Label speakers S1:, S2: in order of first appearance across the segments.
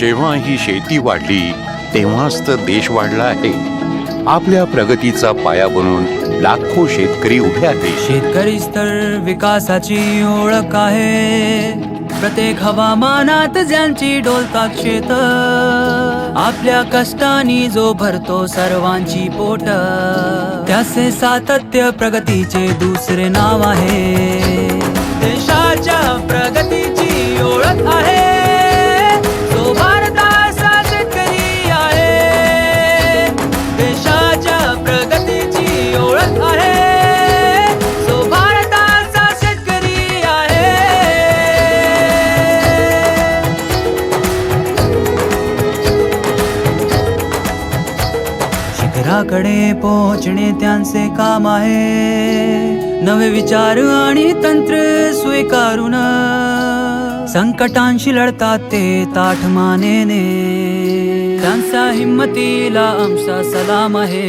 S1: जेव्हा ही शेती वाढली तेव्हाच तर देश वाढला आहे. आपल्या प्रगतीचा पाया बनून लाखो शेतकरी उभे आहेत.
S2: शेतकरीच तर विकासाची ओळख आहे. प्रत्येक हवामानात ज्यांची डोलतात शेत आपल्या कष्टानी जो भरतो सर्वांची पोट त्याचे सातत्य प्रगतीचे दुसरे नाव आहे. घराकडे पोहोचणे त्यांचे काम आहे. नवे विचार आणि तंत्र स्वीकारून संकटांशी लढतात ते ताठ मानेने. त्यांचा हिंमतीला आमचा सलाम आहे.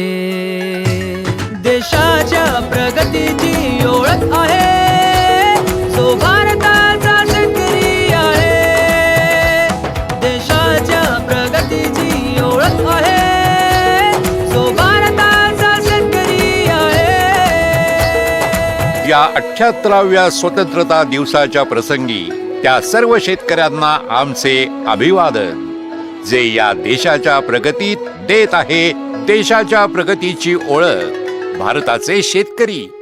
S2: देशाच्या प्रगतीची ओळख आहे. जो भारताचा शेतकरी आहे. देशाच्या प्रगतीची
S1: या अठ्याहत्तराव्या स्वतंत्रता दिवसाच्या प्रसंगी त्या सर्व शेतकऱ्यांना आमचे अभिवादन. जे या देशाच्या प्रगतीत देत आहे देशाच्या प्रगतीची ओळख भारताचे शेतकरी